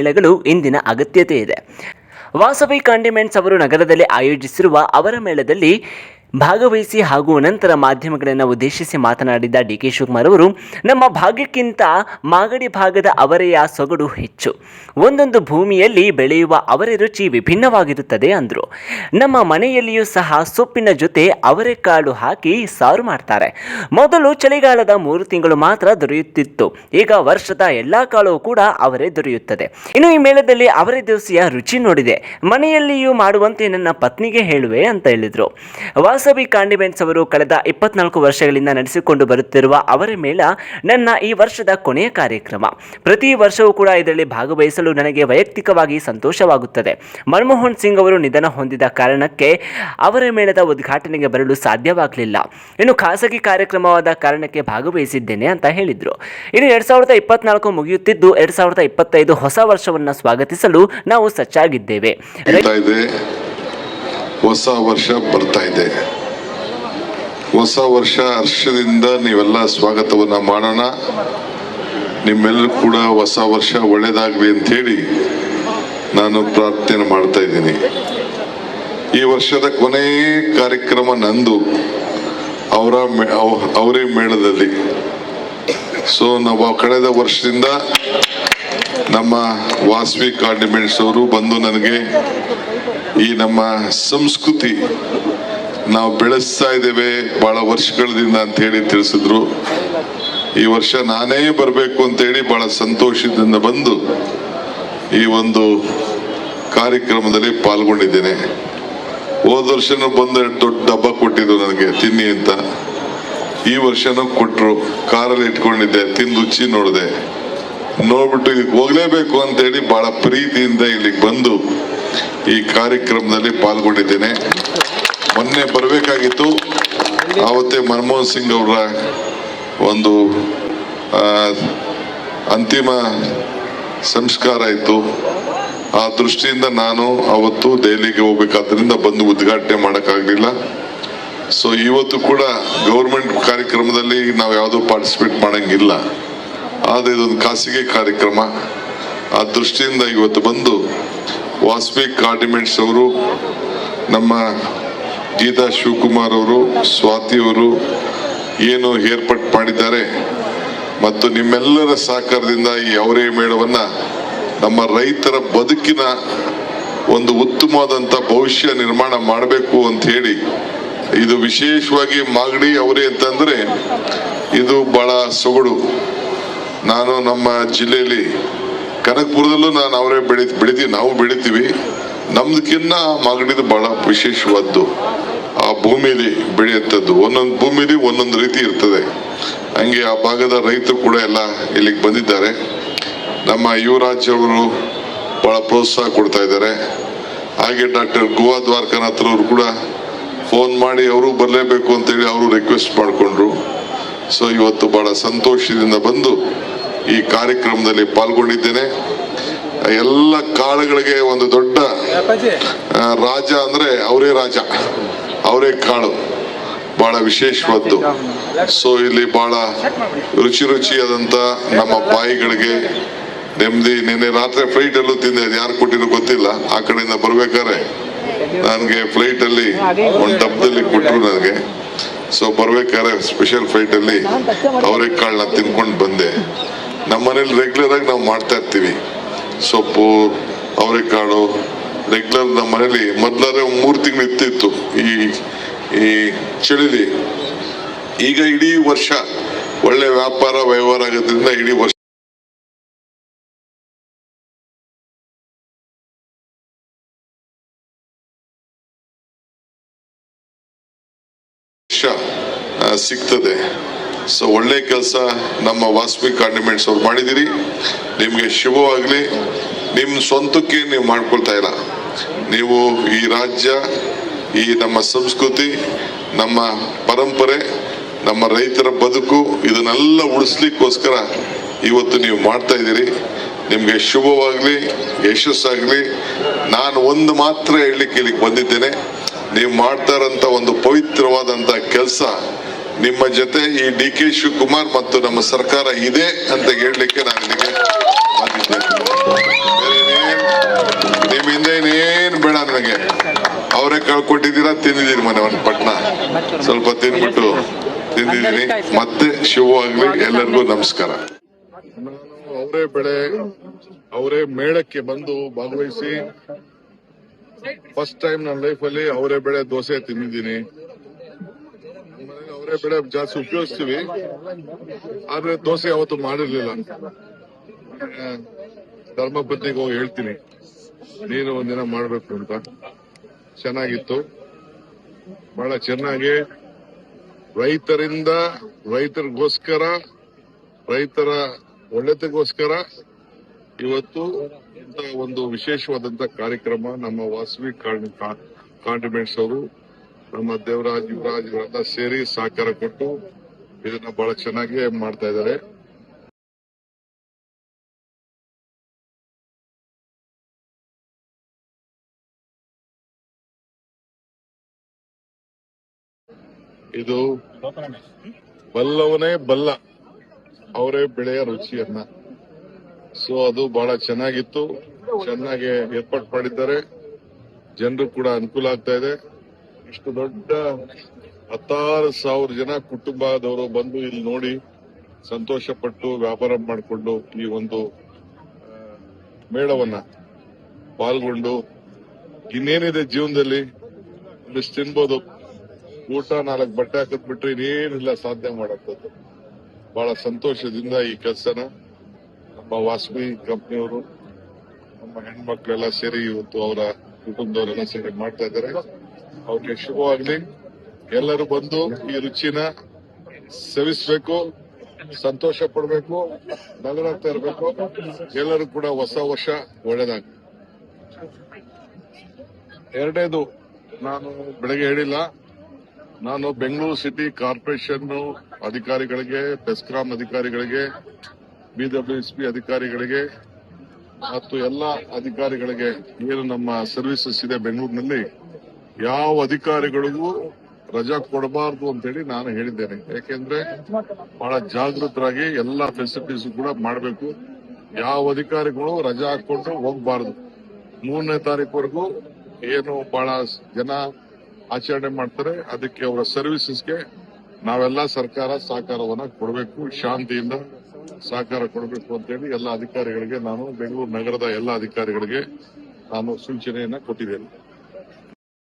ಮಹಿಳೆಗಳು ಇಂದಿನ ಅಗತ್ಯತೆ ಇದೆ. ವಾಸವಿ ಕಾಂಡಿಮೆಂಟ್ಸ್ ಅವರು ನಗರದಲ್ಲಿ ಆಯೋಜಿಸಿರುವ ಅವರ ಮೇಳದಲ್ಲಿ ಭಾಗವಹಿಸಿ ಹಾಗೂ ನಂತರ ಮಾಧ್ಯಮಗಳನ್ನು ಉದ್ದೇಶಿಸಿ ಮಾತನಾಡಿದ ಡಿ ಕೆ ಶಿವಕುಮಾರ್ ಅವರು, ನಮ್ಮ ಭಾಗ್ಯಕ್ಕಿಂತ ಮಾಗಡಿ ಭಾಗದ ಅವರೆಯ ಸೊಗಡು ಹೆಚ್ಚು. ಒಂದೊಂದು ಭೂಮಿಯಲ್ಲಿ ಬೆಳೆಯುವ ಅವರೆ ರುಚಿ ವಿಭಿನ್ನವಾಗಿರುತ್ತದೆ ಅಂದರು. ನಮ್ಮ ಮನೆಯಲ್ಲಿಯೂ ಸಹ ಸೊಪ್ಪಿನ ಜೊತೆ ಅವರೆಕಾಳು ಹಾಕಿ ಸಾರು ಮಾಡ್ತಾರೆ. ಮೊದಲು ಚಳಿಗಾಲದ ಮೂರು ತಿಂಗಳು ಮಾತ್ರ ದೊರೆಯುತ್ತಿತ್ತು. ಈಗ ವರ್ಷದ ಎಲ್ಲ ಕಾಳು ಕೂಡ ಅವರೇ ದೊರೆಯುತ್ತದೆ. ಇನ್ನು ಈ ಮೇಳದಲ್ಲಿ ಅವರೇ ದೋಸೆಯ ರುಚಿ ನೋಡಿದೆ. ಮನೆಯಲ್ಲಿಯೂ ಮಾಡುವಂತೆ ನನ್ನ ಪತ್ನಿಗೆ ಹೇಳುವೆ ಅಂತ ಹೇಳಿದರು. ವಾಸವಿ ಕಾಂಡಿಮೆಂಟ್ಸ್ ಅವರು ಕಳೆದ ಇಪ್ಪತ್ನಾಲ್ಕು ವರ್ಷಗಳಿಂದ ನಡೆಸಿಕೊಂಡು ಬರುತ್ತಿರುವ ಅವರ ಮೇಳ ನನ್ನ ಈ ವರ್ಷದ ಕೊನೆಯ ಕಾರ್ಯಕ್ರಮ. ಪ್ರತಿ ವರ್ಷವೂ ಕೂಡ ಇದರಲ್ಲಿ ಭಾಗವಹಿಸಲು ನನಗೆ ವೈಯಕ್ತಿಕವಾಗಿ ಸಂತೋಷವಾಗುತ್ತದೆ. ಮನಮೋಹನ್ ಸಿಂಗ್ ಅವರು ನಿಧನ ಹೊಂದಿದ ಕಾರಣಕ್ಕೆ ಅವರ ಮೇಳದ ಉದ್ಘಾಟನೆಗೆ ಬರಲು ಸಾಧ್ಯವಾಗಲಿಲ್ಲ. ಇನ್ನು ಖಾಸಗಿ ಕಾರ್ಯಕ್ರಮವಾದ ಕಾರಣಕ್ಕೆ ಭಾಗವಹಿಸಿದ್ದೇನೆ ಅಂತ ಹೇಳಿದರು. ಇನ್ನು ಎರಡ್ ಸಾವಿರದ ಇಪ್ಪತ್ನಾಲ್ಕು ಮುಗಿಯುತ್ತಿದ್ದು ಎರಡ್ ಸಾವಿರದ ಇಪ್ಪತ್ತೈದು ಹೊಸ ವರ್ಷವನ್ನು ಸ್ವಾಗತಿಸಲು ನಾವು ಸಜ್ಜಾಗಿದ್ದೇವೆ ಹೊಸ ವರ್ಷ ಬರ್ತಾ ಇದೆ. ಹೊಸ ವರ್ಷ ಹರ್ಷದಿಂದ ನೀವೆಲ್ಲ ಸ್ವಾಗತವನ್ನು ಮಾಡೋಣ. ನಿಮ್ಮೆಲ್ಲರೂ ಕೂಡ ಹೊಸ ವರ್ಷ ಒಳ್ಳೆಯದಾಗಲಿ ಅಂತ ಹೇಳಿ ನಾನು ಪ್ರಾರ್ಥನೆ ಮಾಡ್ತಾ ಇದ್ದೀನಿ. ಈ ವರ್ಷದ ಕೊನೆಯ ಕಾರ್ಯಕ್ರಮ ನಂದು, ಅವರ ಅವರೇ ಮೇಳದಲ್ಲಿ. ಸೊ ನಾವು ಕಳೆದ ವರ್ಷದಿಂದ ನಮ್ಮ ವಾಸವಿ ಕಾಂಡಿಮೆಂಟ್ಸ್ ಅವರು ಬಂದು ನನಗೆ ಈ ನಮ್ಮ ಸಂಸ್ಕೃತಿ ನಾವು ಬೆಳೆಸ್ತಾ ಇದ್ದೇವೆ ಬಹಳ ವರ್ಷಗಳಿಂದ ಅಂತ ಹೇಳಿ ತಿಳಿಸಿದ್ರು. ಈ ವರ್ಷ ನಾನೇ ಬರಬೇಕು ಅಂತೇಳಿ ಬಹಳ ಸಂತೋಷದಿಂದ ಬಂದು ಈ ಒಂದು ಕಾರ್ಯಕ್ರಮದಲ್ಲಿ ಪಾಲ್ಗೊಂಡಿದ್ದೇನೆ. ಹೋದ ವರ್ಷನೂ ಬಂದು ದೊಡ್ಡ ಡಬ್ಬ ಕೊಟ್ಟಿದ್ರು ನನಗೆ, ತಿನ್ನಿ ಅಂತ. ಈ ವರ್ಷನೂ ಕೊಟ್ಟರು ಕಾರಲ್ಲಿ ಇಟ್ಕೊಂಡಿದ್ದೆ, ತಿಂದು ರುಚಿ ನೋಡಿದೆ. ನೋಡ್ಬಿಟ್ಟು ಇದಕ್ಕೆ ಹೋಗ್ಲೇಬೇಕು ಅಂತೇಳಿ ಬಹಳ ಪ್ರೀತಿಯಿಂದ ಇಲ್ಲಿಗೆ ಬಂದು ಈ ಕಾರ್ಯಕ್ರಮದಲ್ಲಿ ಪಾಲ್ಗೊಂಡಿದ್ದೇನೆ. ಮೊನ್ನೆ ಬರಬೇಕಾಗಿತ್ತು. ಆವತ್ತೇ ಮನಮೋಹನ್ ಸಿಂಗ್ ಅವರ ಒಂದು ಅಂತಿಮ ಸಂಸ್ಕಾರ ಇತ್ತು. ಆ ದೃಷ್ಟಿಯಿಂದ ನಾನು ಅವತ್ತು ದೆಹಲಿಗೆ ಹೋಗ್ಬೇಕಾದ್ರಿಂದ ಬಂದು ಉದ್ಘಾಟನೆ ಮಾಡೋಕ್ಕಾಗಲಿಲ್ಲ. ಸೊ ಇವತ್ತು ಕೂಡ ಗೌರ್ಮೆಂಟ್ ಕಾರ್ಯಕ್ರಮದಲ್ಲಿ ನಾವು ಯಾವುದೂ ಪಾರ್ಟಿಸಿಪೇಟ್ ಮಾಡಂಗಿಲ್ಲ. ಆದರೆ ಇದೊಂದು ಖಾಸಗಿ ಕಾರ್ಯಕ್ರಮ. ಆ ದೃಷ್ಟಿಯಿಂದ ಇವತ್ತು ಬಂದು ವಾಸ್ವಿ ಕಾರ್ಡಿಮೆಂಟ್ಸ್ ಅವರು, ನಮ್ಮ ಗೀತಾ ಶಿವಕುಮಾರ್ ಅವರು, ಸ್ವಾತಿ ಅವರು ಏನು ಏರ್ಪಾಟ್ ಮಾಡಿದ್ದಾರೆ. ಮತ್ತು ನಿಮ್ಮೆಲ್ಲರ ಸಹಕಾರದಿಂದ ಈ ಅವರೇ ಮೇಳವನ್ನು ನಮ್ಮ ರೈತರ ಬದುಕಿನ ಒಂದು ಉತ್ತಮವಾದಂಥ ಭವಿಷ್ಯ ನಿರ್ಮಾಣ ಮಾಡಬೇಕು ಅಂತ ಹೇಳಿ, ಇದು ವಿಶೇಷವಾಗಿ ಮಾಗಡಿ ಅವರೇ ಅಂತಂದ್ರೆ ಇದು ಬಹಳ ಸೊಗಡು. ನಾನು ನಮ್ಮ ಜಿಲ್ಲೆಯಲ್ಲಿ ಕನಕಪುರದಲ್ಲೂ ನಾನು ಅವರೇ ಬೆಳಿ, ಬೆಳಿತೀವಿ, ನಾವು ಬೆಳಿತೀವಿ. ನಮ್ದಕ್ಕಿನ್ನ ಮಾಗಡಿದು ಬಹಳ ವಿಶೇಷವಾದ್ದು ಆ ಭೂಮಿಲಿ ಬೆಳೆಯುವಂಥದ್ದು. ಒಂದೊಂದು ಭೂಮಿಲಿ ಒಂದೊಂದು ರೀತಿ ಇರ್ತದೆ. ಹಂಗೆ ಆ ಭಾಗದ ರೈತರು ಕೂಡ ಎಲ್ಲ ಇಲ್ಲಿಗೆ ಬಂದಿದ್ದಾರೆ. ನಮ್ಮ ಯುವರಾಜ್ ಅವರು ಬಹಳ ಪ್ರೋತ್ಸಾಹ ಕೊಡ್ತಾ ಇದ್ದಾರೆ. ಹಾಗೆ ಡಾಕ್ಟರ್ ಗೋವಾ ದ್ವಾರಕನಾಥ್ ಅವರು ಕೂಡ ಫೋನ್ ಮಾಡಿ ಅವರು ಬರಲೇಬೇಕು ಅಂತೇಳಿ ಅವರು ರಿಕ್ವೆಸ್ಟ್ ಮಾಡಿಕೊಂಡ್ರು. ಸೊ ಇವತ್ತು ಬಹಳ ಸಂತೋಷದಿಂದ ಬಂದು ಈ ಕಾರ್ಯಕ್ರಮದಲ್ಲಿ ಪಾಲ್ಗೊಂಡಿದ್ದೇನೆ. ಎಲ್ಲ ಕಾಳುಗಳಿಗೆ ಒಂದು ದೊಡ್ಡ ರಾಜ ಅಂದ್ರೆ ಅವರೇ ರಾಜ ಅವರೇ ಕಾಳು ಬಹಳ ವಿಶೇಷವಾದ್ದು. ಸೊ ಇಲ್ಲಿ ಬಹಳ ರುಚಿ ರುಚಿಯಾದಂತ ನಮ್ಮ ಬಾಯಿಗಳಿಗೆ ನೆಮ್ಮದಿ ನಿನ್ನೆ ರಾತ್ರಿ ಫ್ಲೈಟ್ ಅಲ್ಲೂ ತಿಂದೆ ಅದು ಯಾರು ಕೊಟ್ಟಿರೋ ಗೊತ್ತಿಲ್ಲ. ಆ ಕಡೆಯಿಂದ ಬರ್ಬೇಕಾದ್ರೆ ನನಗೆ ಫ್ಲೈಟ್ ಅಲ್ಲಿ ಒಂದು ಡಬ್ಬದಲ್ಲಿ ಕೊಟ್ಟರು ನನಗೆ. ಸೊ ಬರ್ಬೇಕಾದ್ರೆ ಸ್ಪೆಷಲ್ ಫ್ಲೈಟ್ ಅಲ್ಲಿ ಅವರೆಕಾಳನ್ನ ತಿನ್ಕೊಂಡು ಬಂದೆ. ನಮ್ಮ ಮನೇಲಿ ರೆಗ್ಯುಲರ್ ಆಗಿ ನಾವು ಮಾಡ್ತಾ ಇರ್ತೀವಿ. ಸೊಪ್ಪು ಅವರೆಕಾಳು ರೆಗ್ಯುಲರ್ ನಮ್ಮ ಮನೇಲಿ ಮೊದ್ಲಾದ್ರೆ ಮೂರು ತಿಂಗಳು ಇತ್ತಿತ್ತು ಈ ಈ ಚಳಿಲಿ. ಈಗ ಇಡೀ ವರ್ಷ ಒಳ್ಳೆ ವ್ಯಾಪಾರ, ವ್ಯವಹಾರ ಆಗೋದ್ರಿಂದ ಇಡೀ ವರ್ಷ ಆ, ಸಿಗ್ತದೆ. ಸೊ ಒಳ್ಳೆ ಕೆಲಸ ನಮ್ಮ ವಾಸ್ವಿ ಕಾಂಡಿಮೆಂಟ್ಸ್ ಅವ್ರು ಮಾಡಿದಿರಿ ನಿಮಗೆ ಶುಭವಾಗಲಿ. ನಿಮ್ಮ ಸ್ವಂತಕ್ಕೆ ನೀವು ಮಾಡ್ಕೊಳ್ತಾ ಇಲ್ಲ. ನೀವು ಈ ರಾಜ್ಯ ಈ ನಮ್ಮ ಸಂಸ್ಕೃತಿ ನಮ್ಮ ಪರಂಪರೆ ನಮ್ಮ ರೈತರ ಬದುಕು ಇದನ್ನೆಲ್ಲ ಉಳಿಸ್ಲಿಕ್ಕೋಸ್ಕರ ಇವತ್ತು ನೀವು ಮಾಡ್ತಾ ಇದ್ದೀರಿ. ನಿಮ್ಗೆ ಶುಭವಾಗ್ಲಿ ಯಶಸ್ಸಾಗ್ಲಿ. ನಾನು ಒಂದು ಮಾತ್ರ ಹೇಳಲಿಕ್ಕೆ ಇಲ್ಲಿಗೆ ಬಂದಿದ್ದೇನೆ. ನೀವು ಮಾಡ್ತಾ ಇರೋಂಥ ಒಂದು ಪವಿತ್ರವಾದಂತ ಕೆಲಸ ನಿಮ್ಮ ಜೊತೆ ಈ ಡಿ ಕೆ ಶಿವಕುಮಾರ್ ಮತ್ತು ನಮ್ಮ ಸರ್ಕಾರ ಇದೆ ಅಂತ ಹೇಳಲಿಕ್ಕೆ ನಾನು ನಿಮಗೆ ನಿಮ್ಮ ಬೇರೆ ನಿಮ್ ಹಿಂದೆ ಇನ್ನೇನ್ ಬೇಡ ನನಗೆ ಅವರೇ ಕಳ್ಕೊಟ್ಟಿದ್ದೀರಾ, ತಿಂದಿದ್ದೀರಿ ಮನೆ ಒಂದು ಪಟ್ನ. ಸ್ವಲ್ಪ ತಿಂದ್ಬಿಟ್ಟು ತಿಂದಿದ್ದೀನಿ. ಮತ್ತೆ ಶಿವವಾಗ್ಲಿ ಎಲ್ಲರಿಗೂ ನಮಸ್ಕಾರ. ಅವರೇ ಬೆಳೆ, ಅವರೇ ಮೇಳಕ್ಕೆ ಬಂದು ಭಾಗವಹಿಸಿ ಫಸ್ಟ್ ಟೈಮ್ ನನ್ನ ಲೈಫಲ್ಲಿ ಅವರೇ ಬೆಳೆ ದೋಸೆ ತಿಂದಿದ್ದೀನಿ. ಅವರೇ ಬೆಳೆ ಜಾಸ್ತಿ ಉಪಯೋಗಿಸ್ತೀವಿ. ಆದ್ರೆ ದೋಸೆ ಯಾವತ್ತು ಮಾಡಿರ್ಲಿಲ್ಲ. ಧರ್ಮಪತ್ನಿಗೆ ಹೋಗಿ ಹೇಳ್ತೀನಿ. ನೀನು ಒಂದಿನ ಮಾಡಬೇಕು ಅಂತ. ಚೆನ್ನಾಗಿತ್ತು. ಬಹಳ ಚೆನ್ನಾಗಿ. ರೈತರಿಂದ ರೈತರಿಗೋಸ್ಕರ, ರೈತರ ಒಳ್ಳೆತಗೋಸ್ಕರ ಇವತ್ತು ಇಂತಹ ಒಂದು ವಿಶೇಷವಾದಂತ ಕಾರ್ಯಕ್ರಮ ನಮ್ಮ ವಾಸವಿ ಕಾಂಟಿಮೆಂಟ್ಸ್ ಅವರು ನಮ್ಮ ದೇವರಾಜ್ ಯುವರಾಜ್ ಇವರೆಲ್ಲ ಸೇರಿ ಸಹಕಾರ ಕೊಟ್ಟು ಇದನ್ನ ಬಹಳ ಚೆನ್ನಾಗಿ ಮಾಡ್ತಾ ಇದ್ದಾರೆ. ಇದು ಬಲ್ಲವನೇ ಬಲ್ಲ. ಅವರೇ ಬೆಳೆಯ ರುಚಿಯನ್ನ. ಸೊ ಅದು ಬಹಳ ಚೆನ್ನಾಗಿತ್ತು. ಚೆನ್ನಾಗಿ ಏರ್ಪಾಟ್ ಮಾಡಿದ್ದಾರೆ. ಜನರು ಕೂಡ ಅನುಕೂಲ ಆಗ್ತಾ ಇದೆ. ಇಷ್ಟು ದೊಡ್ಡ ಹತ್ತಾರು ಸಾವಿರ ಜನ ಕುಟುಂಬದವರು ಬಂದು ಇಲ್ಲಿ ನೋಡಿ ಸಂತೋಷ ಪಟ್ಟು ವ್ಯಾಪಾರ ಮಾಡಿಕೊಂಡು ಈ ಒಂದು ಮೇಳವನ್ನ ಪಾಲ್ಗೊಂಡು ಇನ್ನೇನಿದೆ ಜೀವನದಲ್ಲಿ? ಒಂದಿಷ್ಟು ತಿನ್ಬೋದು. ಊಟ ನಾಲ್ಕು ಬಟ್ಟೆ ಹಾಕದ್ ಬಿಟ್ರೆ ಇನ್ನೇನಿಲ್ಲ ಸಾಧನೆ ಮಾಡಕ್ಕದ್ದು ಬಹಳ ಸಂತೋಷದಿಂದ ಈ ಕೆಲಸನ. ನಮ್ಮ ವಾಸವಿ ಕಂಪ್ನಿಯವರು, ನಮ್ಮ ಹೆಣ್ಮಕ್ಳೆಲ್ಲ ಸೇರಿ ಇವತ್ತು ಅವರ ಕುಟುಂಬದವರೆಲ್ಲ ಸೇರಿ ಮಾಡ್ತಾ ಇದ್ದಾರೆ. ಅವ್ರಿಗೆ ಶುಭವಾಗ್ಲಿ. ಎಲ್ಲರೂ ಬಂದು ಈ ರುಚಿನ ಸೇವಿಸಬೇಕು, ಸಂತೋಷ ಪಡ್ಬೇಕು ನಗರಾಗ್ತಾ ಇರಬೇಕು. ಎಲ್ಲರೂ ಕೂಡ ಹೊಸ ವರ್ಷ ಒಳ್ಳೇದಾಗ ಎರಡೇದು ನಾನು ಬೆಳಗ್ಗೆ ಹೇಳಿಲ್ಲ. ನಾನು ಬೆಂಗಳೂರು ಸಿಟಿ ಕಾರ್ಪೊರೇಷನ್ ಅಧಿಕಾರಿಗಳಿಗೆ, ಬೆಸ್ಕಾಂ ಅಧಿಕಾರಿಗಳಿಗೆ ಬಿಡಬ್ಲ್ಯೂಎಸ್ಪಿ ಅಧಿಕಾರಿಗಳಿಗೆ ಮತ್ತು ಎಲ್ಲ ಅಧಿಕಾರಿಗಳಿಗೆ ಏನು ನಮ್ಮ ಸರ್ವಿಸಸ್ ಇದೆ ಬೆಂಗಳೂರಿನಲ್ಲಿ, ಯಾವ ಅಧಿಕಾರಿಗಳಿಗೂ ರಜಾ ಕೊಡಬಾರದು ಅಂತೇಳಿ ನಾನು ಹೇಳಿದ್ದೇನೆ. ಯಾಕೆಂದ್ರೆ ಬಹಳ ಜಾಗೃತರಾಗಿ ಎಲ್ಲ ಫೆಸಿಲಿಟೀಸ್ ಕೂಡ ಮಾಡಬೇಕು. ಯಾವ ಅಧಿಕಾರಿಗಳು ರಜಾ ಹಾಕೊಂಡು ಹೋಗಬಾರದು. ಮೂರನೇ ತಾರೀಕುವರೆಗೂ ಏನು ಬಹಳ ಜನ ಆಚರಣೆ ಮಾಡ್ತಾರೆ. ಅದಕ್ಕೆ ಅವರ ಸರ್ವಿಸಸ್ಗೆ ನಾವೆಲ್ಲ ಸರ್ಕಾರ ಸಹಕಾರವನ್ನು ಕೊಡಬೇಕು. ಶಾಂತಿಯಿಂದ ಸಹಕಾರ ಕೊಡಬೇಕು ಅಂತೇಳಿ ಎಲ್ಲ ಅಧಿಕಾರಿಗಳಿಗೆ ನಾನು ಬೆಂಗಳೂರು ನಗರದ ಎಲ್ಲ ಅಧಿಕಾರಿಗಳಿಗೆ ನಾನು ಸೂಚನೆಯನ್ನ ಕೊಟ್ಟಿದ್ದೇನೆ.